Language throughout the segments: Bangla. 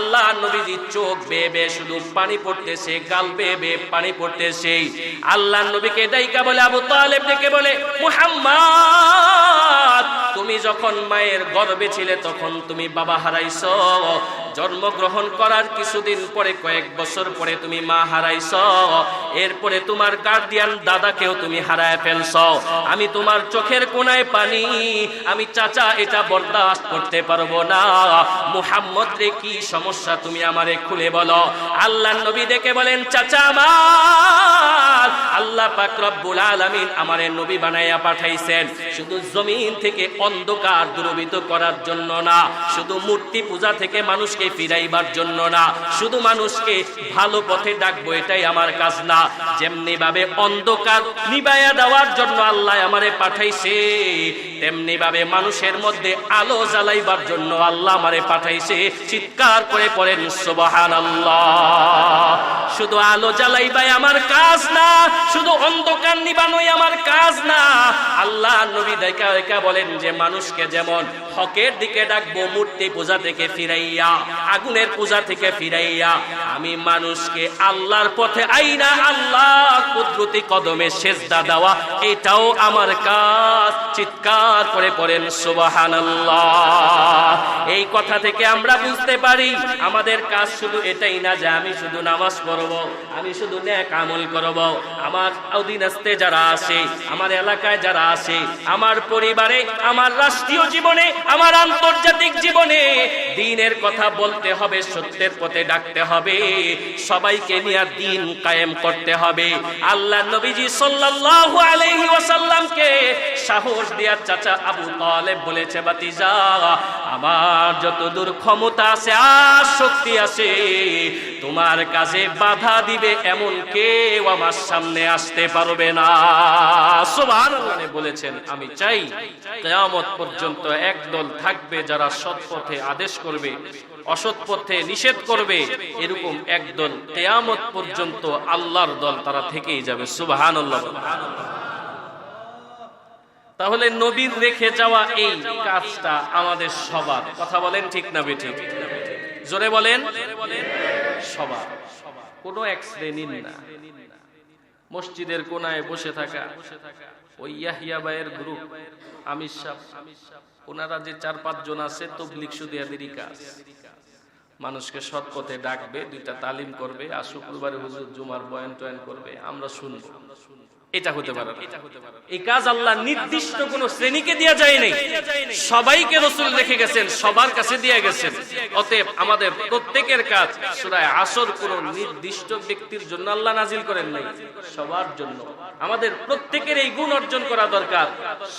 আল্লাহ নবীজি চোখ বেয়ে শুধু পানি পড়তেছে, গাল বেয়ে পানি পড়তেছে। আল্লাহ নবীকে দায়িকা বলে, আবু তালেব ডেকে বলে, মুহাম্মদ, তুমি যখন মায়ের গর্বে ছিলে তখন তুমি বাবা হারাইছ। জন্মগ্রহণ করার কিছুদিন পরে, কয়েক বছর পরে তুমি মা হারাইছ। এরপরে তোমার গার্ডিয়ান দাদাকেও তুমি হারায় ফেলছ। আমি তোমার চোখের কোনায় পানি, আমি চাচা, এটা বরদাস্ত করতে পারব না। মুহাম্মদ রে, কি সমস্যা তুমি আমারে খুলে বলো। আল্লাহ নবী দেখে বলেন, চাচা আমার, আল্লাহ পাক রব্বুল আলামিন আমারে নবী বানাইয়া পাঠাইছেন। শুধু জমিন থেকে অন্ধকার দূরবিত করার জন্য না, শুধু মূর্তি পূজা থেকে মানুষকে ফিরাইবার জন্য না। শুধু মানুষকে ভালো পথে ডাকবো, এটাই আমার কাজ না। যেমনি ভাবে অন্ধকার নিবাইয়া দেওয়ার জন্য আল্লাহ আমারে পাঠাইছে তেমনি ভাবে মানুষের মধ্যে আলো জ্বালাইবার জন্য আল্লাহ আমারে পাঠাইছে। চিৎকার করে পড়েন সুবহান শুধু আলো জ্বালাইবাই আমার কাজ না, শুধু অন্ধকার নিবানোই আমার কাজ না। আল্লাহ নবী দেখা বলেন যে, মানুষকে যেমন হকের দিকে ডাকবো, মূর্তি পূজা থেকে ফিরাইয়া আগুনের পূজা থেকে ফিরাইয়া আমি মানুষকে আল্লাহর পথে আইনা আল্লাহ কুদরতি কদমে সেজদা দেওয়া, এটাও আমার কাজ। চিৎকার করে পড়েন সুবহানাল্লাহ। এই কথা থেকে আমরা বুঝতে পারি, আমাদের কাজ শুধু এটাই না যে আমি শুধু নামাজ পড়ব, আমি শুধু ন্যাক আমল করব। আমার অধীনস্থে যারা আছে, আমার এলাকায় যারা আছে, আমার পরিবারে, আমার রাষ্ট্রীয় জীবনে, আমার আন্তর্জাতিক জীবনে, দিনের কথা বলতে হবে, সত্যের পথে ডাকতে হবে, সবাইকে নিয়ে দিন কায়েম করতে হবে। আল্লাহ নবীজি সাল্লাল্লাহু আলাইহি ওয়াসাল্লামকে সাহস দেয়া চাচা আবু তালেব বলেছে বাতিজা আমার যতদূর ক্ষমতা আছে, আর শক্তি আছে, তোমার কাছে বাধা দিবে এমন কেউ আমার সামনে আসতে পারবে না। সুবহানাল্লাহ বলেছেন, আমি চাই কিয়ামত পর্যন্ত একদল থাকবে যারা সৎ পথে আদেশ করবে, অসৎ পথে নিষেধ করবে, এরকম একদল কেয়ামত পর্যন্ত আল্লাহর দল তারা থেকেই যাবে। সুবহানাল্লাহ। তাহলে নবীর রেখে যাওয়া এই কাজটা আমাদের সবার। কথা বলেন ঠিক না বেঠিক জোরে বলেন? সবার। কোনো এক শ্রেণির না। মসজিদের কোনায় বসে থাকা ওই ইয়াহিয়া ভাইয়ের গ্রুপ আমির সাহ, ওনারা যে চার পাঁচ জন আছে তবলিক সুদিয়াদেরই কাজ। মানুষকে সৎ পথে ডাকবে, দুইটা তালিম করবে, আর শুক্রবারে হুজুর জুমার বয়ান টয়ান করবে, আমরা শুনব। এটা হতে পারে এই কাজ আল্লাহ নির্দিষ্ট কোন শ্রেণীকে দেওয়া যায় নাই। সবাইকে রসুল রেখে গেছেন সবার কাছে দিয়ে গেছেন। অতএব আমাদের প্রত্যেকের কাজ সুরায় আসর কোন নির্দিষ্ট ব্যক্তির জন্য আল্লাহ নাজিল করেন নাই। সবার জন্য। আমাদের প্রত্যেকের এই গুণ অর্জন করা দরকার।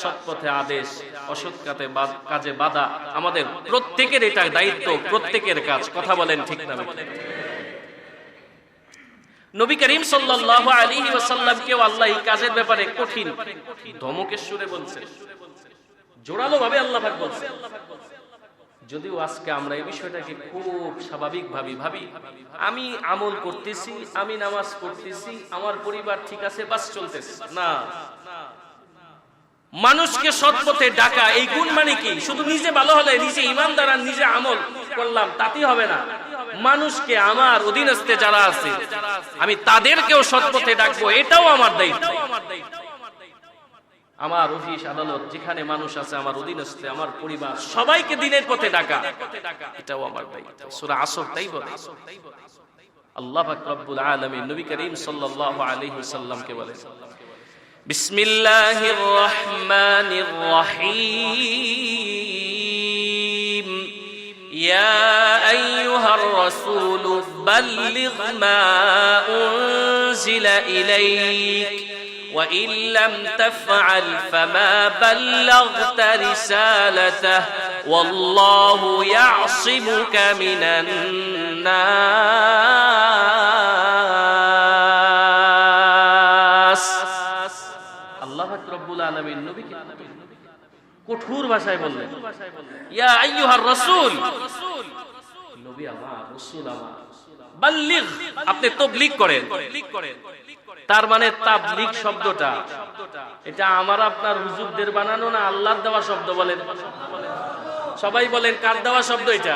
সৎ পথে আদেশ অসৎ কাতে কাজে বাধা আমাদের প্রত্যেকের এটা দায়িত্ব প্রত্যেকের কাজ। কথা বলেন ঠিক না? নবী করিম সাল্লাল্লাহু আলাইহি ওয়াসাল্লামকেও আল্লাহ এই কাজের ব্যাপারে কঠিন ধমকের সুরে বলছেন। জোরালো ভাবে আল্লাহ পাক বলছেন। যদিও আজকে আমরা এই বিষয়টাকে খুব স্বাভাবিক ভাবি। ভাবি আমি আমল করতেছি, আমি নামাজ পড়তেছি, আমার পরিবার ঠিক আছে, বাস চলতেছে। না। মানুষকে সৎ পথে ডাকা এই গুণ মানে কি? শুধু নিজে ভালো হলে নিজে ইমানদার আর নিজে আমল করলাম, তাতেই হবে না। মানুষকে আমার অধীনস্থে যারা আছে, আমি তাদেরকেও সৎপথে ডাকবো, এটাও আমার দায়িত্ব। আমার অফিস, আদালত, যেখানে মানুষ আছে, আমার অধীনস্থে, আমার পরিবার, সবাইকে দিনের পথে ডাকা। এটাও আমার দায়িত্ব। সুরা আসর তাই বলে। আল্লাহ রব্বুল আলমী নবী করিম সাল্লাহ আলহি সাল্লামকে বলে বিসমিল্লাহির রহমানির রহিম। يا أيها الرسول بلغ ما أنزل إليك وإن لم تفعل فما بلغت رسالته والله يعصمك من الناس. الله رب العالمين. نبي কঠোর ভাষায় বললেন, ইয়া আইয়ুহার রাসূল, নবী আমার, রাসূল আমার, বাল্লিগ, আপনি তাবলীগ করেন। তার মানে তাবলীগ শব্দটা, এটা আমার আপনার হুজুরদের বানানো না আল্লাহর দেওয়া শব্দ বলেন? সবাই বলেন, কার দেওয়া শব্দ এটা?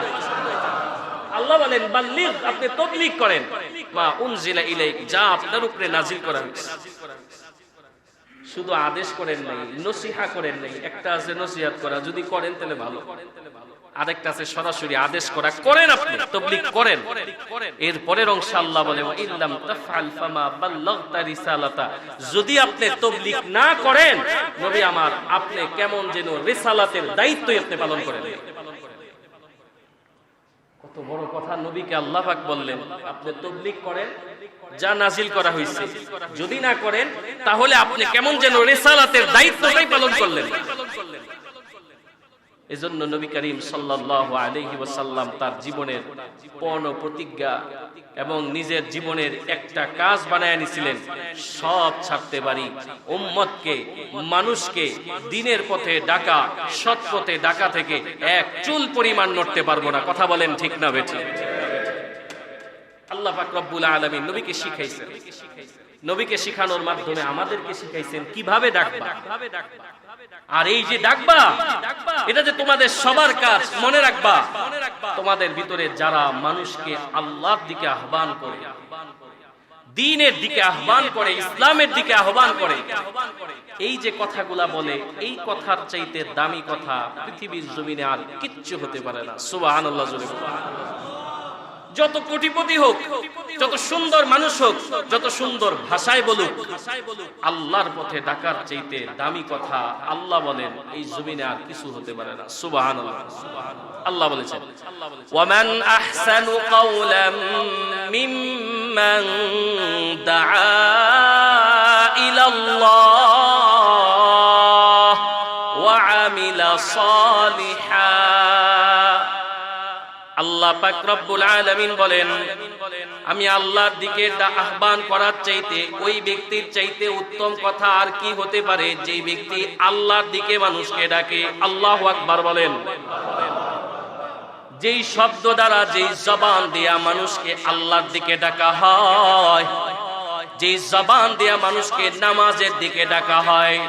আল্লাহ বলেন, বাল্লিগ, আপনি তবলিগ করেন। মা উনজিলা ইলাইক, যা আপনার উপরে নাজিল করা হয়েছে। শুধু আদেশ করেন নাই, নসিহা করেন নাই, একটা আছে নসিহাত করা, যদি করেন তাহলে ভালো। আপনি যদি আপনি না করেন, নবী আমার, আপনি কেমন যেন রিসালাতের দায়িত্বই আপনি পালন করেন। কত বড় কথা নবীকে আল্লাহ পাক বললেন, আপনি তবলিগ করেন, যা নাজিল করা হয়েছে যদি না করেন তাহলে আপনি কেমন যেন রেসালাতের দায়িত্বটাই পালন করলেন। এজন্য নবী করিম ওয়াসাল্লাম তার জীবনের পণ প্রতিজ্ঞা এবং নিজের জীবনের একটা কাজ বানায় নিছিলেন সব ছাড়তে পারি, উম্মতকে, মানুষকে, দিনের পথে ডাকা, সৎ পথে ডাকা থেকে এক চুল পরিমাণ নড়তে পারব না। কথা বলেন ঠিক না বেঠিক আল্লাহ পাক রব্বুল আলামিন নবীকে শিখাইছেন। নবীকে শিখানোর মাধ্যমে আমাদেরকে শিখাইছেন, কীভাবে ডাকবা? আর এই যে ডাকবা, এটা যে তোমাদের সবার কাজ, মনে রাখবা। তোমাদের ভিতরে যারা মানুষকে আল্লাহর দিকে আহ্বান করে, দিনের দিকে আহ্বান করে, ইসলামের দিকে আহ্বান করে, এই যে কথাগুলা বলে, এই কথার চাইতে দামি কথা পৃথিবীর জমিনে আর কিচ্ছু হতে পারে না। সুবহানাল্লাহ, জোরে বলুন। যত কোটিপতি হোক, যত সুন্দর মানুষ হোক, যত সুন্দর ভাষায় বলুক, আল্লাহর পথে ডাকার চাইতে দামি কথা আল্লাহ বলেন, এই জমিনে আর কিছু হতে পারে না। সুবাহান আল্লাহ বলেছেন, ওয়ামান আহসানু কাওলাম মিম্মান দাআ ইলাল্লাহ। যে যেই শব্দ দ্বারা, যেই জবান দিয়া মানুষকে আল্লাহর দিকে ডাকা হয়, যেই জবান দিয়া মানুষকে নামাজের দিকে ডাকা হয়,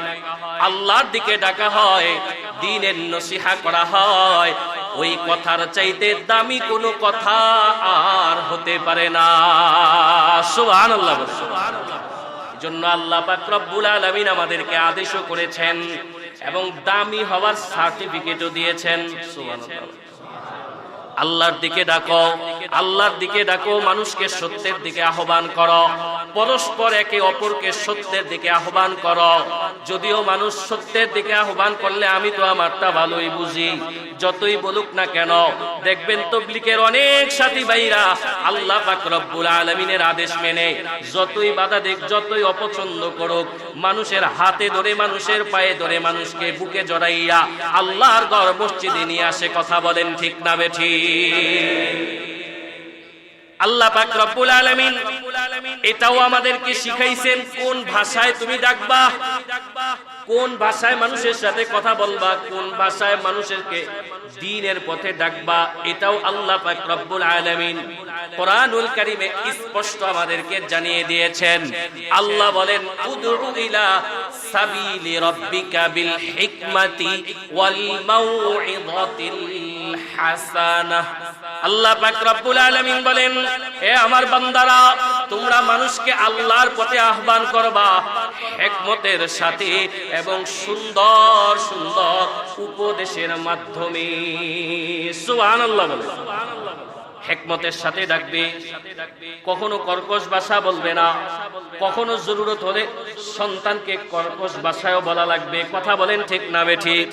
আল্লাহর দিকে ডাকা হয়, দিনের নসিহা করা হয় ওই কথার চাইতে দামি কোনো কথা আর হতে পারে না। সুবহানাল্লাহ বলে। জন্য আল্লাহ পাক রব্বুল আলামিন আমাদেরকে আদেশও করেছেন এবং দামি হওয়ার সার্টিফিকেটও দিয়েছেন। সুবহানাল্লাহ আল্লাহর দিকে ডাকো, আল্লাহর দিকে ডাকো, মানুষকে সত্যের দিকে আহ্বান করো। পরস্পর একে অপরকে সত্যের দিকে আহ্বান করো। যদিও মানুষ সত্যের দিকে আহ্বান করলে আমি তো আমারটা ভালোই বুঝি। যতই বলুক না কেন, দেখবেন তবলিকের অনেক সাথী ভাইরা আল্লাহ পাক আলমিনের আদেশ মেনে যতই বাধা দেখ যতই অপছন্দ করুক, মানুষের হাতে ধরে, মানুষের পায়ে ধরে, মানুষকে বুকে জড়াইয়া আল্লাহর ঘর মসজিদে নিয়ে আসে কথা বলেন ঠিক না বেঠি আল্লাহ পাক রব্বুল আলামিন এটাও আমাদেরকে শিখাইছেন, কোন ভাষায় তুমি ডাকবা, কোন ভাষায় মানুষের সাথে কথা বলবা, কোন ভাষায় মানুষেরকে দিনের পথে ডাকবা, এটাও আল্লাহ পাক রব্বুল আলামিন কোরআনুল কারীমে স্পষ্ট আমাদেরকে জানিয়ে দিয়েছেন। আল্লাহ বলেন, উদউ ইলা সাবিলি রাব্বিকা বিল হিকমাতি ওয়াল মাউইযাতিল আল্লাহ পাক রব্বুল বলেন, হে আমার বান্দারা, তোমরা মানুষকে আল্লাহর পথে আহ্বান করবা। হিকমতের সাথে এবং সুন্দর সুন্দর উপদেশের মাধ্যমে। সুবহানাল্লাহ বলে হেকমতের সাথে ডাকবে। কখনো কর্কশ ভাষা বলবে না। কখনো জরুরত হলে সন্তানকে কর্কশ ভাষায়ও বলা লাগবে। কথা বলেন ঠিক না ঠিক?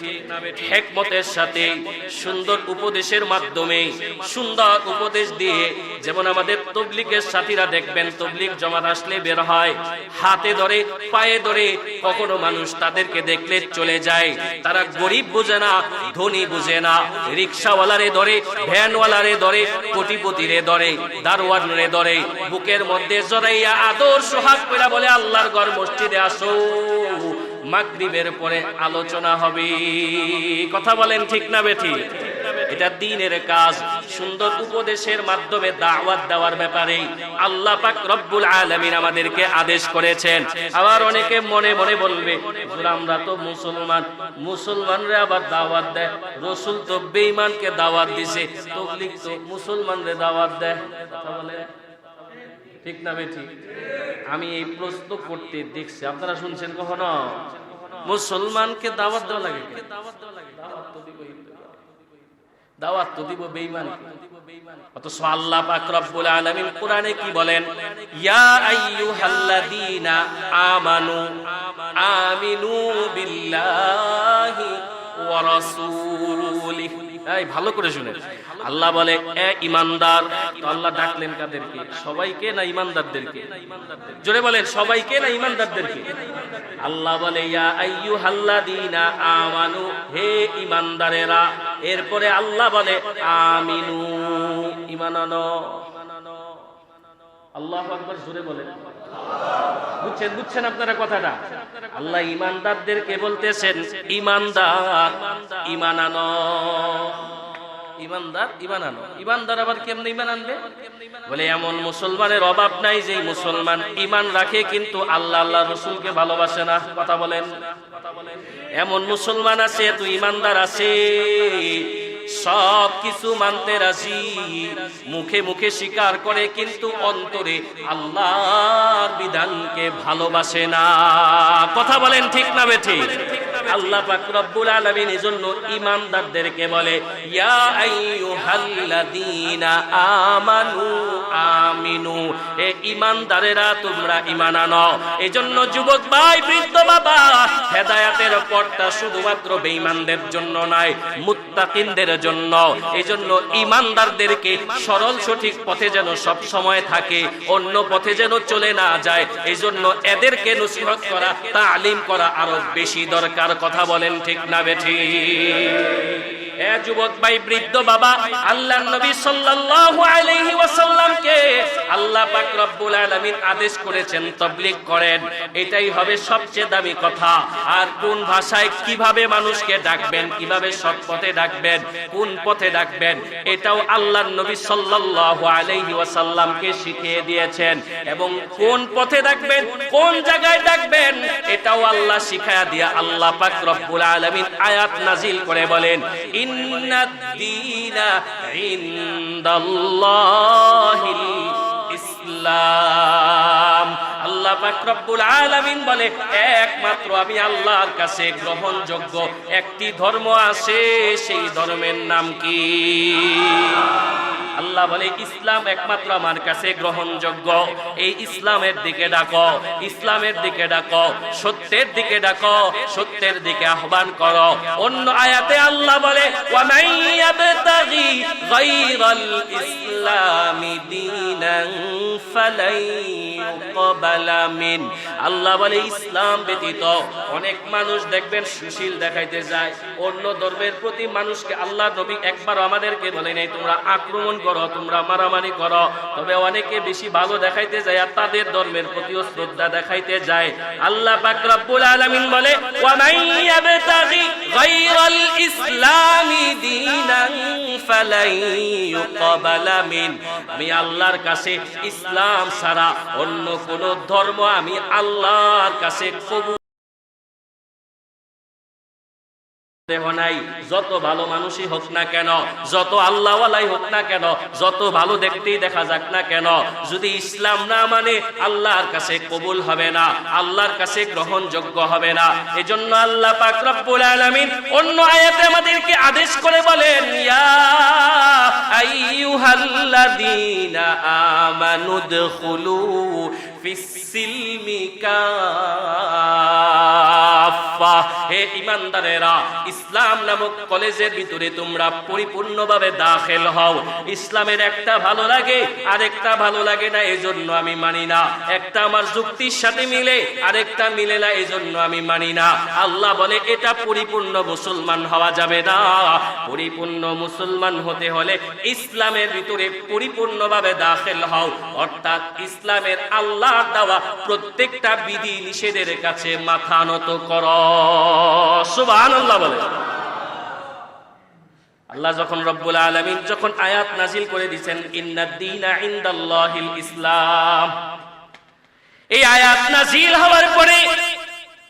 হেকমতের সাথে সুন্দর উপদেশের মাধ্যমে, সুন্দর উপদেশ দিয়ে যেমন আমাদের তবলিকের সাথীরা দেখবেন তবলিক জমাত আসলে বের হয়, হাতে ধরে, পায়ে ধরে কখনো মানুষ তাদেরকে দেখলে চলে যায়। তারা গরিব বুঝে না, ধনী বুঝে না। রিক্সাওয়ালারে ধরে, ভ্যানওয়ালারে ধরে কোটিপতিরে ধরে দারোয়ানরে ধরে, বুকের মধ্যে জড়াইয়া আদর সোহাগ পেরা বলে, আল্লাহর ঘর মসজিদে আসো, মাগরিবের পরে আলোচনা হবে। কথা বলেন ঠিক না বেঠি এটা দিনের কাজ, সুন্দর উপদেশের মাধ্যমে দাওয়াত দেওয়ার ব্যাপারে আল্লাহ পাক রব্বুল আলামিন আমাদেরকে আদেশ করেছেন। আবার অনেকে মনে মনে বলবে আমরা তো মুসলমান, মুসলমানরা আবার দাওয়াত দেয়। রসুল তো বেঈমানকে দাওয়াত দিছে তো মুসলমানরে দাওয়াত দেয়। ঠিক না বে ঠিক আমি এই প্রশ্ন করতে দেখছি, আপনারা শুনছেন কখনো? মুসলমানকে দাওয়াত দেওয়া লাগে দাওয়াত দিবই তো। দাওয়াত তো দিব বেঈমান। অথচ আল্লাহ পাক রব্বুল আলামিন কোরআনে কি বলেন? ইয়া আইয়ুহাল্লাযীনা আমানু আমিনু বিল্লাহি ওয়া রাসূলিহি। এই, ভালো করে শুনেন। আল্লাহ বলে, এ ইমানদার, তো আল্লাহ ডাকলেন কাদেরকে? সবাইকে না ইমানদারদেরকে? জোরে বলেন, সবাইকে না ইমানদারদেরকে? আল্লাহ বলে, ইয়া আইয়ুহাল্লাযীনা আমানু, হে ইমানদারেরা, এরপরে আল্লাহ বলে, আমিনু ঈমান আনো আল্লাহু আকবার, জোরে বলেন। বুঝছেন বুঝছেন আপনারা কথাটা? আল্লাহ ইমানদারদেরকে বলতেছেন, ইমানদার ইমান আনো ইমানদার ইমান আনো। ইমানদার আবার কেমনে ইমান আনবে? বলে, এমন মুসলমানের অভাব নাই যে মুসলমান ইমান রাখে, কিন্তু আল্লাহ আল্লাহ রসুলকে ভালোবাসে না। কথা বলেন। এমন মুসলমান আছে তুই ইমানদার আছে সব কিছু মানতে রাজি, মুখে মুখে স্বীকার করে, কিন্তু অন্তরে আল্লাহর বিধানকে ভালোবাসে না। কথা বলেন ঠিক না বেঠি আল্লাহ পাক রব্বুল আলামিন এজন্য বলে, ইয়া আইয়ুহাল্লাযীনা আমানু আমিনু ঈমানদারেরা, তোমরা ঈমান আনো। এজন্য যুবক ভাই, বৃদ্ধ বাবা, হেদায়েতের পথটা শুধুমাত্র বেঈমানদের জন্য নয়, মুত্তাকিনদের জন্য। এজন্য সরল সঠিক পথে যেন সব সময় থাকে, অন্য পথে যেন চলে না যায়। এজন্য এদেরকে নসিহত করা, তালিম করা আরও বেশি দরকার। কথা বলেন ঠিক না বেঠি। যুবক ভাই, বৃদ্ধ বাবা, আল্লাহ নবী সাল্লাল্লাহু আলাইহি ওয়াসাল্লামকে আল্লাহ পাক রব্বুল আলামিন আদেশ করেছেন, তাবলীগ করেন। এটাই হবে সবচেয়ে দামি কথা। আর কোন ভাষায় কীভাবে মানুষকে ডাকবেন, কীভাবে সৎ পথে ডাকবেন, কোন পথে ডাকবেন, এটাও আল্লাহর নবী সাল্লাল্লাহু আলাইহি ওয়াসাল্লামকে শিখিয়ে দিয়েছেন। এবং কোন পথে ডাকবেন, কোন জায়গায় ডাকবেন, এটাও আল্লাহ শিখায়া দিয়া আল্লাহ পাক রব্বুল আলামিন আয়াত নাজিল করে বলেন ইন্নাদ দীনা ইনদাল্লাহিল ইসলাম আল্লাহ রব্বুল আলামিন বলে, একমাত্র আমি আল্লাহর কাছে গ্রহণযোগ্য একটি ধর্ম আছে, সেই ধর্মের নাম কি? আল্লাহ বলে, ইসলাম একমাত্র আমার কাছে গ্রহণযোগ্য। এই ইসলামের দিকে ডাকো, ইসলামের দিকে ডাকো, সত্যের দিকে ডাকো, সত্যের দিকে আহ্বান করো। অন্য আয়াতে আল্লাহ বলে ইসলামি দীনান ফালাই ইউকবালা মিন আল্লাহ বলে, ইসলাম ব্যতীত অনেক মানুষ দেখবেন সুশীল দেখাইতে যায়। অন্য ধর্মের প্রতি মানুষকে আল্লাহ নবী একবার আমাদেরকে বলে নেই, তোমরা আক্রমণ করো, তোমরা মারামারি করো। তবে অনেকে বেশি ভালো দেখাইতে যায় আর তাদের ধর্মের প্রতিও শ্রদ্ধা দেখাইতে যায়। আল্লাহ পাক রব্বুল আলামিন বলে ওয়ামাই ইয়াবতাগি গায়রাল ইসলামি দীনান ফালাই ইউকবালা মিন। আমি আল্লাহর কাছে ইসলাম ছাড়া অন্য কোন ধর্ম আমি আল্লাহর কাছে কবুল দেহ নাই। যত ভালো মানুষই হোক না কেন, যত হোক না কেন, যত ভালো দেখতেই দেখা যাক না কেন, যদি ইসলাম না মানে আল্লাহর কাছে কবুল হবে না, আল্লাহর কাছে গ্রহণযোগ্য হবে না। এজন্য আল্লাহ পাক রব্বুল আলামিন অন্য আয়াতে আমাদেরকে আদেশ করে বলেন, ইয়া আইয়ুহাল্লাযীনা হে ইমানদারেরা, ইসলাম নামক কলেজের ভিতরে তোমরা পরিপূর্ণভাবে দাখিল হও। ইসলামের একটা ভালো লাগে, আরেকটা ভালো লাগে না, এজন্য আমি মানি না। একটা আমার যুক্তির সাথে মিলে, আরেকটা মিলে না, এজন্য আমি মানি না। আল্লাহ বলে, এটা পরিপূর্ণ মুসলমান হওয়া যাবে না। পরিপূর্ণ মুসলমান হতে হলে ইসলামের ভিতরে পরিপূর্ণভাবে দাখিল হও। অর্থাৎ ইসলামের আল্লাহর দেওয়া প্রত্যেকটা বিধি নিষেধের কাছে মাথা নত কর। আল্লাহ যখন রব্বুল আলমিন যখন আয়াত নাজিল করে দিচ্ছেন ইন্নাদ্দিনা ইন্দাল্লাহিল ইসলাম এই আয়াত নাজিল হওয়ার পরে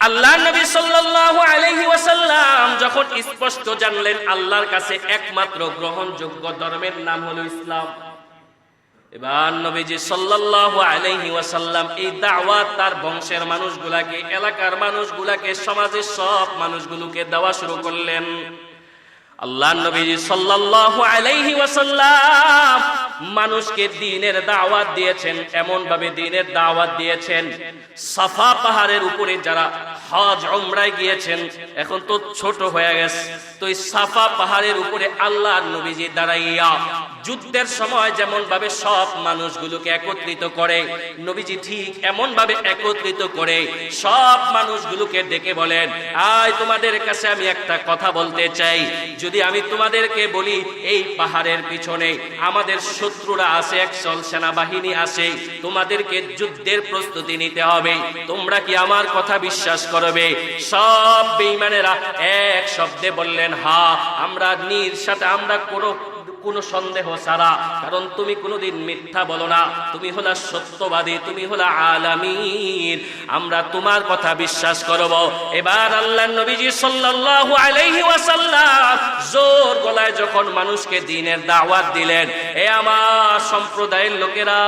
আল্লাহ নবী সাল্লাল্লাহু আলাইহি ওয়াসাল্লাম যখন স্পষ্ট জানলেন, আল্লাহর কাছে একমাত্র গ্রহণযোগ্য ধর্মের নাম হলো ইসলাম। এবার নবীজি সাল্লাল্লাহু আলাইহি ওয়াসাল্লাম এই দাওয়াত তার বংশের মানুষগুলাকে, এলাকার মানুষগুলাকে, সমাজের সব মানুষগুলোকে দেওয়া শুরু করলেন। আল্লাহ নবীজি সাল্লাল্লাহু আলাইহি ওয়াসাল্লাম মানুষকে দিনের দাওয়াত দিয়েছেন এমন ভাবে দিনের দাওয়াত দিয়েছেন। সাফা পাহাড়ের উপরে যারা হজ, উমরায় গিয়েছেন, এখন তো ছোট হয়ে গেছে। তো এই সাফা পাহাড়ের উপরে আল্লাহ নবীজি দাঁড়াইয়া যুদ্ধের সময় যেমন ভাবে সব মানুষগুলোকে একত্রিত করে, নবীজি ঠিক এমন ভাবে একত্রিত করে সব মানুষগুলোকে ডেকে বলেন, আয় তোমাদের কাছে আমি একটা কথা বলতে চাই। যদি আমি তোমাদেরকে বলি, এই পাহাড়ের পিছনে আমাদের শত্রুরা আছে একশল সেনাবাহিনী আছে, তোমাদেরকে যুদ্ধের প্রস্তুতি নিতে হবে। তোমরা কি আমার কথা বিশ্বাস করবে? সব বেইমানেরা এক শব্দে বললেন, হা, আমরা নির সাথে, আমরা কোনো কোনো সন্দেহ ছাড়া। কারণ তুমি কোনোদিন মিথ্যা বলো না। তুমি হলা সত্যবাদী, তুমি হলা আলামিন আমরা তোমার কথা বিশ্বাস করব। এবার আল্লাহ নবীজি সাল্লাল্লাহু আলাইহি ওয়াসাল্লাম জোর গলায় যখন মানুষকে দিনের দাওয়াত দিলেন, এ আমার সম্প্রদায়ের লোকেরা,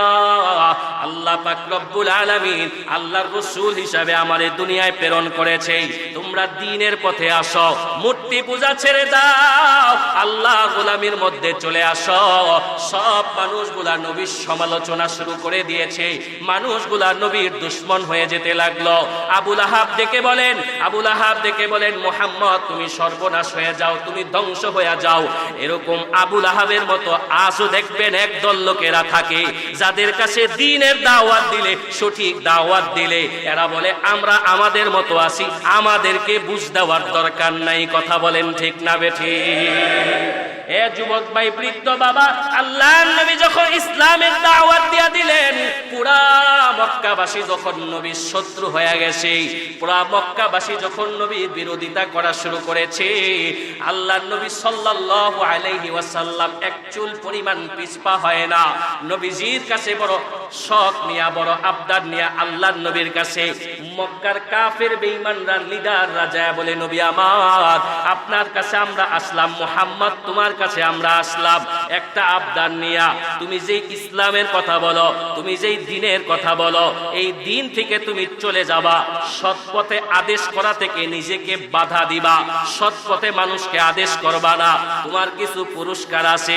আল্লাহ পাক রব্বুল আলামিন আল্লাহর রাসূল হিসাবে আমারে দুনিয়ায় প্রেরণ করেছে তোমরা দিনের পথে আসো, মূর্তি পূজা ছেড়ে দাও, আল্লাহ গোলামির মধ্যে চলে আসো। সব মানুষগুলা নবীর সমালোচনা শুরু করে দিয়েছে। মানুষগুলা নবীর দুশ্মন হয়ে যেতে লাগল। আবুল আহাব ডেকে বলেন, আবুল আহাব ডেকে বলেন, মোহাম্মদ, তুমি সর্বনাশ হয়ে যাও, তুমি ধ্বংস হয়ে যাও। এরকম আবুল আহাবের মতো আজও দেখবেন একদল লোকেরা থাকে, যাদের কাছে দিনের দাওয়াত দিলে, সঠিক দাওয়াত দিলে। এরা বলে, আমরা আমাদের মতো আছি, আমাদেরকে বুঝ দেওয়ার দরকার নাই। কথা বলেন ঠিক না বেঠি। এ যুবক ভাই, বৃদ্ধ বাবা আল্লাহ নবী যখন ইসলামের দাওয়াত দিয়া দিলেন, পুরা মক্কাবাসী যখন নবীর শত্রু হয়ে গেছে, পুরা মক্কাবাসী যখন নবীর বিরোধিতা করা শুরু করেছে আল্লাহ নবী সাল্লাল্লাহু আলাইহি ওয়াসাল্লাম এক চুল পরিমাণ পিছপা হয় না। নবীজির কাছে বড় শখ নিয়া, বড় আবদার নিয়া আল্লাহ নবীর কাছে মক্কার কাফের বেঈমানরা লিডার রাজা বলে, নবী আমার, আপনার কাছে আমরা আসলাম, মোহাম্মদ তোমার কাছে আমরা আসলাম। একটা আবদার নিয়া, তুমি যেই ইসলামের কথা বলো, তুমি যেই দিনের কথা বলো, এই দিন থেকে তুমি চলে যাবা। সৎ পথে আদেশ করা থেকে নিজেকে বাধা দিবা। সৎ পথে মানুষকে আদেশ করবা না। তোমার কিছু পুরস্কার আছে।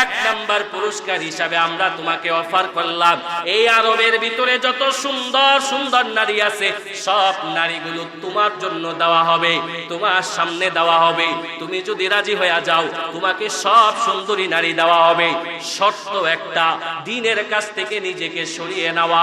এক নাম্বার পুরস্কার হিসাবে আমরা তোমাকে অফার করলাম। এই আরবের ভিতরে যত সুন্দর সুন্দর নারী আছে, সব নারীগুলো তোমার জন্য দেওয়া হবে, তোমার সামনে দেওয়া হবে। তুমি যদি রাজি হয়ে যাও তোমাকে সব সুন্দরী নারী দেওয়া হবে। শর্ত একটা, দিনের কাছ থেকে নিজেকে সরিয়ে নেওয়া।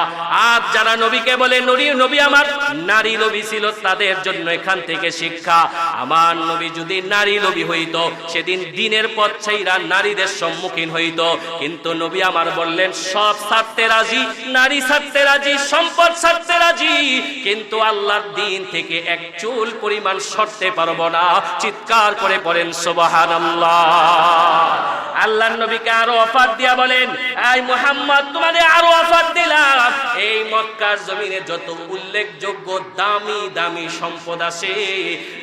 আর যারা নবীকে বলে, নবী নবী আমার, নারী নবী ছিল তাদের জন্য এখান থেকে শিক্ষা। আমার নবী যদি নারী নবী হইতো, সেদিন দিনের পথ ছাইরা নারীদের সম্মুখীন হইতো। কিন্তু নবী আমার বললেন, সব ছাড়তে রাজি, নারী ছাড়তে রাজি, সম্পদ ছাড়তে রাজি। কিন্তু আল্লাহর দিন থেকে এক চুল পরিমাণ সরতে পারব না। চিৎকার করে পড়েন সুবহানাল্লাহ। আল্লাহ নবীকে আরও অফার দিয়া বলেন আই মোহাম্মদ তোমাদের আরও অফার এই মক্কার জমিনে যত উল্লেখযোগ্য দামি দামি সম্পদ আছে,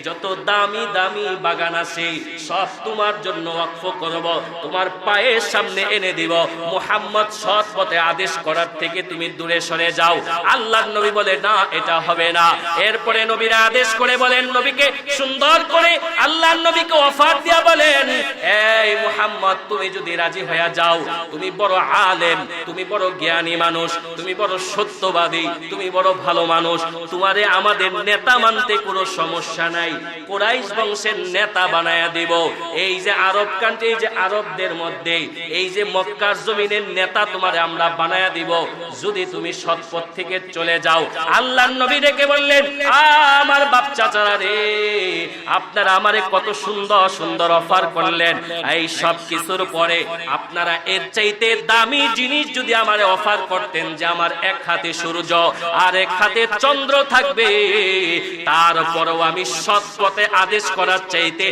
যত দামি দামি বাগান আছে, সব তোমার জন্য ওয়াকফ করব, তোমার পায়ের সামনে এনে দিব। মুহাম্মদ সৎ পথে আদেশ করার থেকে তুমি দূরে সরে যাও। আল্লাহ নবী বলে, না, এটা হবে না। এরপরে নবীরা আদেশ করে বলেন, নবীকে সুন্দর করে আল্লাহ নবীকে অফার দিয়া বলেন, এই মুহাম্মদ, তুমি যদি রাজি হয়ে যাও, তুমি বড় আলেম, তুমি বড় জ্ঞানী মানুষ, তুমি বড় সত্যবাদী, তুমি বড় ভালো মানুষ, তোমারে আমাদের নেতা মানতে কোনো সমস্যা নাই। কোরাইশ বংশের নেতা বানায়া দিব। এই যে আরব কান্ট্রি এই যে আরবদের মধ্যে, এই যে মক্কার জমিনের নেতা তোমারে আমরা বানায়া দিব। যদি তুমি সৎপথ থেকে চলে যাও আল্লাহ নবী ডেকে বললেন আমার বাপ চাচারা রে, আপনারা আমারে কত সুন্দর সুন্দর অফার করলেন। এই সব কিছুর পরে আপনারা এর চাইতে দামি জিনিস যদি আমারে অফার করতেন যে আমার এক হাতে সূর্য, আর এক হাতে চন্দ্র থাকবে। তারপরেও আমি সৎ পথে আদেশ করার চাইতে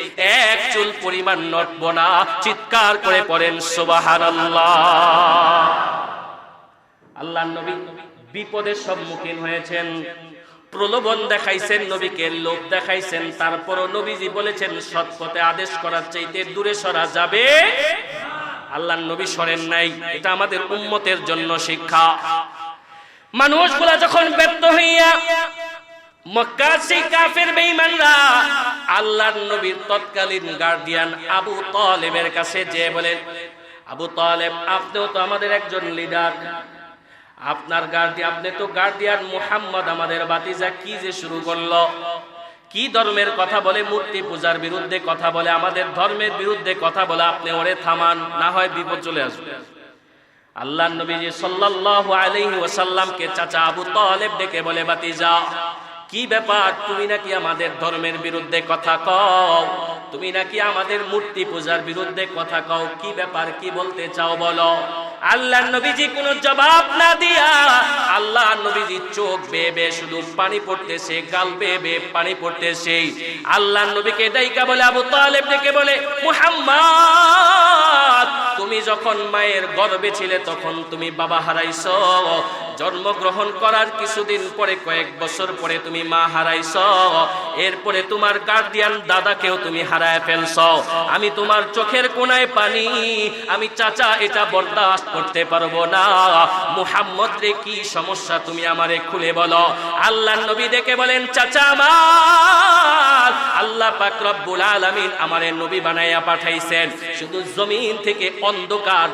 এক চুল পরিমাণ নটব না। চিৎকার করে পড়েন, সুবহানাল্লাহ। আল্লাহ নবী বিপদের সম্মুখীন হয়েছেন। প্রলোভন দেখাইছেন নবীকে, লোভ দেখাইছেন। তারপরও নবীজি বলেছেন সৎ পথে আদেশ করার চাইতে দূরে সরা যাবে। আল্লাহ নবী সরেন নাই। এটা আমাদের উম্মতের জন্য শিক্ষা। মানুষগুলা যখন ব্যর্থ হইয়া নবীর তৎকালীন আবু কাছে যে আবু আপনিও তো আমাদের একজন লিডার। আপনার আপনি তো মুহাম্মদ আমাদের কি যে শুরু করল? কি ধর্মের কথা বলে মূর্তি পূজার বিরুদ্ধে কথা বলে? আমাদের ধর্মের বিরুদ্ধে কথা বলে আপনি ওরে থামান, না হয় বিপদ চলে আসবে। আল্লাহ নবীজি সাল্লাল্লাহু আলাইহি ওয়াসাল্লামকে চাচা আবু তালেব ডেকে বলে বাতিজা কি ব্যাপার? তুমি নাকি আমাদের ধর্মের বিরুদ্ধে কথা কও? তুমি নাকি আমাদের মূর্তি পূজার বিরুদ্ধে কথা কও? কি ব্যাপার? কি বলতে চাও বলো? আল্লাহ নবীজি কোনো জবাব না দিয়া আল্লাহ নবীজি চোখ বেয়ে শুধু পানি পড়তেছে, গাল বেয়ে পানি পড়তেছে। আল্লাহ নবীকে ডাইকা বলে, আবু তালেব ডেকে বলে, মুহাম্মদ, তুমি যখন মায়ের গর্বে ছিলে তখন তুমি বাবা হারাইছ। জন্মগ্রহণ করার কিছুদিন পরে, কয়েক বছর পরে তুমি মা হারাইছ। এরপরে তোমার গার্ডিয়ান দাদাকেও তুমি হারায় ফেলছ। আমি তোমার চোখের কোনায় পানি, আমি চাচা এটা বরদাস্ত করতে পারব না। মুহাম্মদ রে, কি সমস্যা তুমি আমারে খুলে বলো। আল্লাহ নবী দেখে বলেন, চাচা আমার আল্লাহ পাক রব্বুল আলামিন আমারে নবী বানাইয়া পাঠাইছেন। শুধু জমিন থেকে অন্ধকার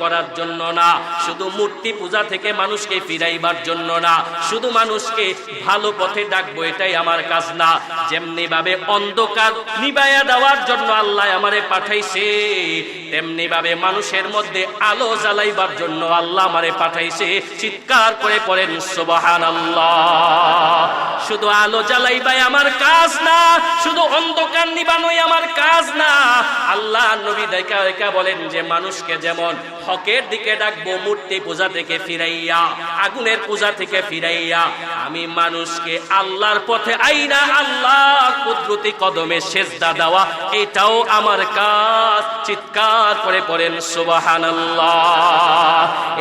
করার জন্য না, শুধু মূর্তি পূজা থেকে মানুষকে ফিরাইবার জন্য না, শুধু মানুষকে ভালো পথে ডাকবো এটাই আমার কাজ না। যেমনি ভাবে অন্ধকার নিবাইয়া দেওয়ার জন্য আল্লাহ আমারে পাঠাইছে তেমনি ভাবে মানুষের মধ্যে আলো জ্বালাইবার জন্য আল্লাহ আমারে পাঠাইছে। চিৎকার করে পড়েন, সুবহানাল্লাহ। শুধু আলো জ্বালাইবাই আমার কাজ না শুধু অন্ধকার নিবানোই আমার কাজ না। আল্লাহ নবী দেখা বলেন যে, মানুষকে যেমন হকের দিকে ডাকবো, মূর্তি পূজা থেকে ফিরাইয়া, আগুনের পূজা থেকে ফিরাইয়া, আমি মানুষকে আল্লাহর পথে আইনা, আল্লাহ কুদরতি কদমে সেজদা দেওয়া, এটাও আমার কাজ। চিৎকার করে পড়েন সুবহানাল্লাহ।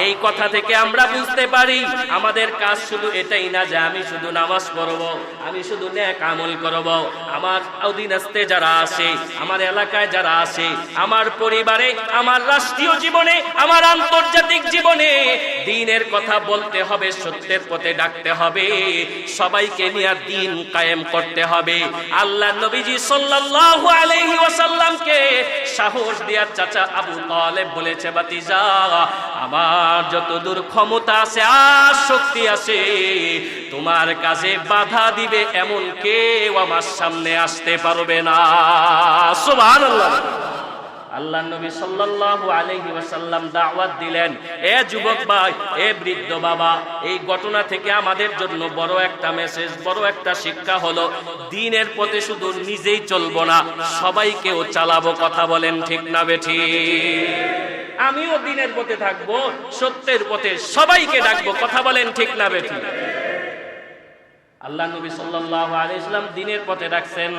এই কথা থেকে আমরা বুঝতে পারি, আমাদের কাজ শুধু এটাই না যে আমি শুধু নামাজ পড়ব, আমি শুধু ন্যাক আমল করব। আমার অধীনস্থে যারা আছে, আমার এলাকায় যারা আছে, আমার পরিবারে, আমার রাষ্ট্রীয় জীবনে, আমার আন্তর্জাতিক জীবনে দিনের কথা বলতে হবে, সত্যের পথে ডাকতে হবে। সবাইকে নিয়ে দিন কায়েম করতে হবে। আল্লাহ নবীজি সাল্লাল্লাহু আলাইহি ওয়াসাল্লামকে সাহস দিয়া চাচা আবু তালেব বলেছে, বাতিজা, আমার যতদূর ক্ষমতা আছে, আর শক্তি আছে, তোমার কাছে বাধা দিবে এমন কেউ আমার সামনে আসতে পারবে না। সুবহানাল্লাহ। আল্লাহ নবী সাল্লাল্লাহু আলাইহি ওয়াসাল্লাম দাওয়াত দিলেন, এ যুবক ভাই, এ বৃদ্ধ বাবা, এই ঘটনা থেকে আমাদের জন্য বড় একটা মেসেজ বড় একটা শিক্ষা হলো, দিনের পথে শুধু নিজেই চলবো না, সবাইকেও চালাবো, কথা বলেন ঠিক না বেঠি আমিও দিনের পথে থাকব, সত্যের পথে সবাইকে ডাকবো, কথা বলেন ঠিক না বেঠি। আল্লাহ নবী আলাইহি দিনের পথে ডাকছেন।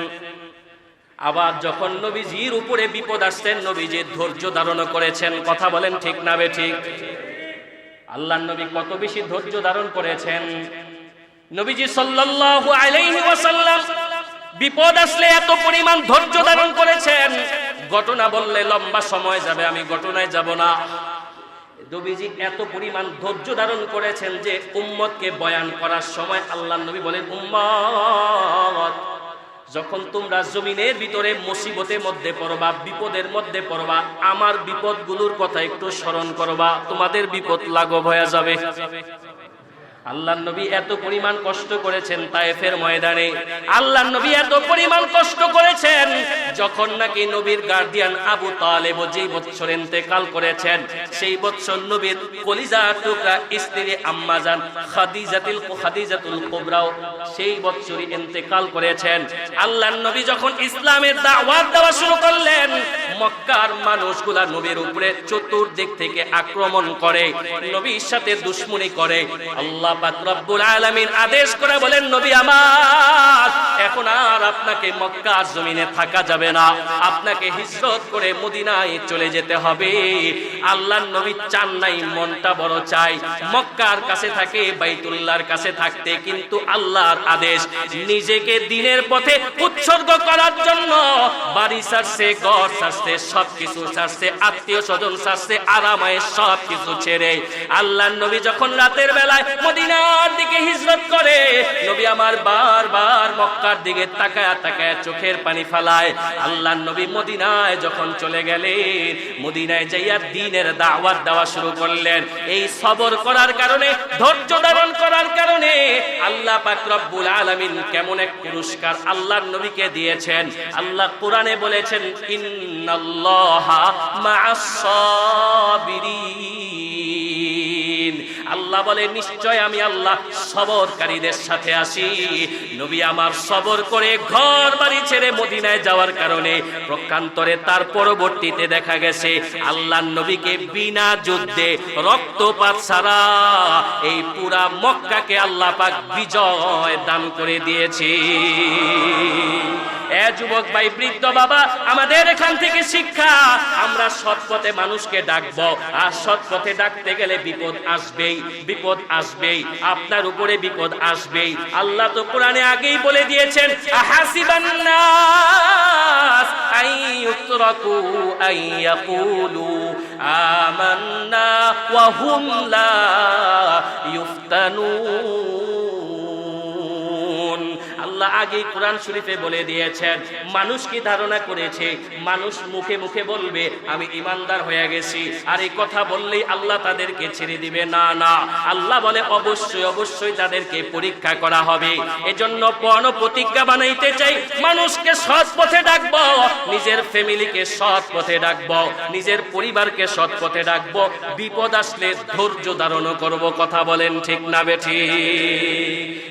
আবার যখন নবীজির উপরে বিপদ আসছেন, নবীজি ধৈর্য ধারণ করেছেন, কথা বলেন ঠিক না ঠিক আল্লাহ নবী কত বেশি ধৈর্য ধারণ করেছেন। নবীজি সাল্লাল্লাহু আলাইহি ওয়াসাল্লাম বিপদ আসলে এত পরিমাণ ধৈর্য ধারণ করেছেন। ঘটনা বললে লম্বা সময় যাবে, আমি ঘটনায় যাব না। নবীজি এত পরিমাণ ধৈর্য ধারণ করেছেন যে উম্মতকে বয়ান করার সময় আল্লাহ নবী বলেন, উম্মত, যখন তোমরা জমিনের ভিতরে মুসিবতের মধ্যে পড়বা, বিপদের মধ্যে পড়বা, আমার বিপদগুলোর কথা একটু স্মরণ করবা, তোমাদের বিপদ লাঘব হয়ে যাবে। আল্লাহ নবী এত পরিমাণ কষ্ট করেছেন তায়েফের ময়দানে। আল্লাহ নবী এত পরিমাণ কষ্ট করেছেন যখন নাকি নবীর গার্ডিয়ান আবু তালেব যেই বছর ইন্তেকাল করেছেন, সেই বৎসর নবীর কলিজা টুকরা স্ত্রী আম্মাজান খাদিজাতুল খাদিজাতুল কুবরাও সেই বছরই ইন্তেকাল করেছেন। আল্লাহ নবী যখন ইসলামের দাওয়াত দেওয়া শুরু করলেন, মক্কার মানুষগুলা নবীর উপরে চতুর্দিক থেকে আক্রমণ করে, নবীর সাথে দুশ্মনী করে। আল্লাহ পাক রব্বুল আলামিন আদেশ করে বলেন, নবী আমার, এখন আর আপনাকে মক্কার জমিনে থাকা যাবে না। আপনাকে হিজরত করে মদিনায় চলে যেতে হবে। আল্লাহর নবী চান নাই মনটা বড় চাই মক্কার কাছে থাকে, বাইতুল্লাহর কাছে থাকতে কিন্তু আল্লাহর আদেশ। নিজেকে দিনের পথে উৎসর্গ করার জন্য বাড়ি ছাড়ছে ঘর ছাড়ছে সবকিছু ছাড়ছে আত্মীয় স্বজন ছাড়ছে আরামায় সবকিছু ছেড়ে। আল্লাহর নবী যখন রাতের বেলায় মদিনার দিকে হিজরত করে। নবী আমার বারবার মক্কার দিকে তাকায় তাকায় চোখের পানি ফালায়। আল্লাহর নবী মদিনায় যখন চলে গেলেন, মদিনায় যাইয়া দিনের দাওয়াত দেওয়া শুরু করলেন। এই সবর করার কারণে, ধৈর্য ধারণ করার কারণে আল্লাহ পাক রব্বুল আলামিন কেমন এক পুরস্কার আল্লাহর নবীকে দিয়েছেন। আল্লাহ কোরআনে বলেছেন, ইন্নাল্লাহা মা'আস সাবিরিন। আল্লাহ বলে, নিশ্চয় আমি আল্লাহ সবরকারীদের সাথে আসি নবী আমার সবর করে ঘর বাড়ি ছেড়ে মদিনায় যাওয়ার কারণে প্রকান্তরে তার পরবর্তীতে দেখা গেছে, আল্লাহ নবীকে বিনা যুদ্ধে রক্তপাত ছাড়া এই পুরা মক্কাকে আল্লাহ পাক বিজয় দান করে দিয়েছি। এ যুবক ভাই, বৃদ্ধ বাবা, আমাদের এখান থেকে শিক্ষা। আমরা সৎপথে মানুষকে ডাকবো, আর সৎপথে ডাকতে গেলে বিপদ আসবেই। বিপদ আসবেই, আপনার উপরে বিপদ আসবেই। আল্লাহ তো কোরআনে আগেই বলে দিয়েছেন নাস আমান্না লা ইফতানুন আল্লাহ আগেই কোরআন শরীফে বলে দিয়েছেন, মানুষ কি ধারণা করেছে? মানুষ মুখে মুখে বলবে, আমি ইমানদার হয়ে গেছি। আর এই কথা বললেই আল্লাহ তাদেরকে ছেড়ে দিবে। না না, আল্লাহ বলে অবশ্যই অবশ্যই তাদেরকে পরীক্ষা করা হবে। এজন্য পণ প্রতিজ্ঞা বানাইতে চাই, মানুষকে সৎ পথে ডাকবো, নিজের ফ্যামিলিকে সৎ পথে ডাকবো, নিজের পরিবারকে সৎ পথে ডাকবো, বিপদ আসলে ধৈর্য ধারণ করব। কথা বলেন ঠিক না বেঠি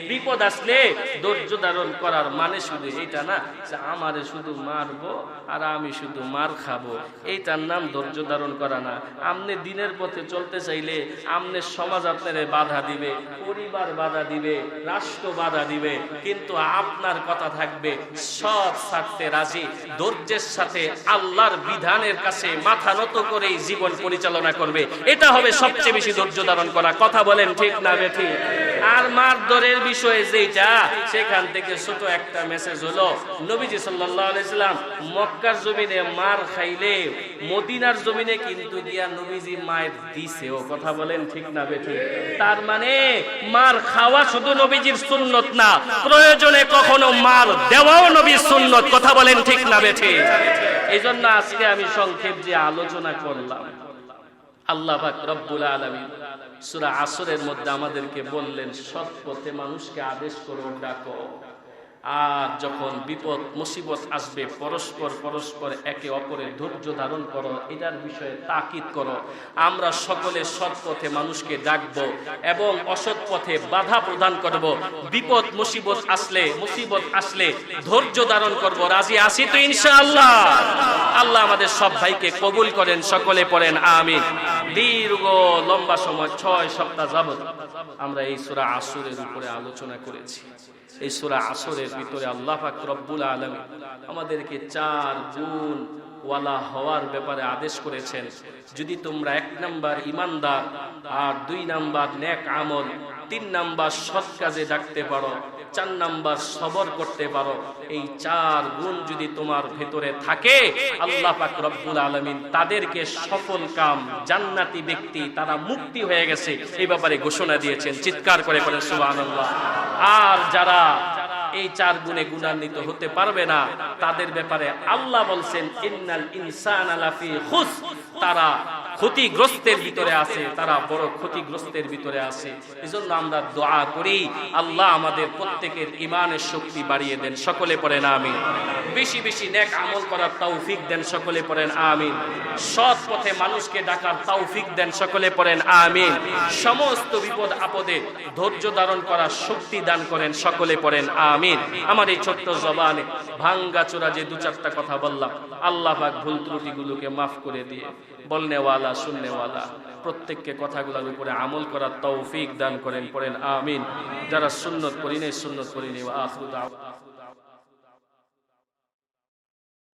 বিপদ আসলে ধৈর্য ধারণ করার মানে শুধু এইটা না, যে আমারে শুধু মারবো আর আমি শুধু মার খাব। এইটার নাম ধৈর্য ধারণ করা না। আমনে দিনের পথে চলতে চাইলে আমনে সমাজ আপনারে বাধা দিবে, পরিবার বাধা দিবে, রাষ্ট্র বাধা দিবে, কিন্তু আপনার কথা থাকবে সব ছাড়তে রাজি, ধৈর্যের সাথে আল্লাহর বিধানের কাছে মাথা নত করেই জীবন পরিচালনা করবে। এটা হবে সবচেয়ে বেশি ধৈর্য ধারণ করা। কথা বলেন ঠিক না বেঠি আর মারধরের বিষয়ে যেটা সেখান থেকে ছোট একটা মেসেজ হলো, নবীজি সাল্লাম মক্কার জমিনে মার খাইলে, মদিনার জমিনে কিন্তু গিয়া নবীজি মায়ের দিছে ও কথা বলেন ঠিক না বেঠি তার মানে মার খাওয়া শুধু নবীজির সুন্নত না, প্রয়োজনে কখনো মার দেওয়াও নবীর সুন্নত। কথা বলেন ঠিক না বেঠি এই জন্য আজকে আমি সংক্ষেপ যে আলোচনা করলাম, আল্লাহ রব্বুল আলামিন সূরা আসরের মধ্যে আমাদেরকে বললেন, সৎ পথে মানুষকে আদেশ করো, ডাকো। আর যখন বিপদ, মুসিবত আসবে, পরস্পর পরস্পর একে অপরের ধৈর্য ধারণ করো, এটার বিষয়ে তাকিদ করো। আমরা সকলে সৎ পথে মানুষকে ডাকবো এবং অসৎ পথে বাধা প্রদান করব। বিপদ, মুসিবত আসলে মুসিবত আসলে ধৈর্য ধারণ করব। রাজি আসি তো ইনশাআল্লাহ? আল্লাহ আমাদের সব ভাইকে কবুল করেন, সকলে পড়েন, আমিন। দীর্ঘ লম্বা সময়, ছয় সপ্তাহ যাবত আমরা এই সূরা আসরের উপরে আলোচনা করেছি। এই সুরা আসরের ভিতরে আল্লাহ রব্বুল আলম আমাদেরকে চার গুণ ওয়ালা হওয়ার ব্যাপারে আদেশ করেছেন। যদি তোমরা এক নাম্বার ইমানদার আর দুই নাম্বার ন্যাক আমল, তিন নাম্বার সৎ কাজে ডাকতে পারো চার নাম্বার সবর করতে পারো। এই চার গুণ যদি তোমার ভেতরে থাকে, আল্লাহ পাক রব্বুল আলামিন তাদেরকে সফল কাম, জান্নাতি ব্যক্তি তারা মুক্তি হয়ে গেছে। এই ব্যাপারে ঘোষণা দিয়েছেন। চিৎকার করে বলেন, সুবহানাল্লাহ। আর যারা এই চার গুণে গুণান্বিত হতে পারবে না, তাদের ব্যাপারে আল্লাহ বলছেন, ইন্নাল ইনসান আলাফি খুস। তারা ক্ষতিগ্রস্তের ভিতরে আছে, তারা বড় ক্ষতিগ্রস্তের ভিতরে আছে। এজন্য আমরা দোয়া করি, আল্লাহ আমাদের প্রত্যেকের ইমানের শক্তি বাড়িয়ে দেন। সকলে পড়েন আমিন। বেশি বেশি নেক আমল করার তৌফিক দেন, সকলে পড়েন আমিন। সৎ পথে মানুষকে ডাকার তৌফিক দেন, সকলে পড়েন আমিন। সমস্ত বিপদ আপদে ধৈর্য ধারণ করার শক্তি দান করেন, সকলে পড়েন আমিন। আমার এই ছোট্ট জবানে ভাঙ্গা চোরা যে দু চারটা কথা বললাম, আল্লাহ পাক ভুল ত্রুটিগুলোকে মাফ করে দিয়ে বলনেওয়ালা শুননেওয়ালা প্রত্যেককে কথাগুলোর উপরে আমল করার তৌফিক দান করেন, পড়েন, আমিন। যারা সুন্নত করিনি সুন্নত করিনি আখরু দাওয়া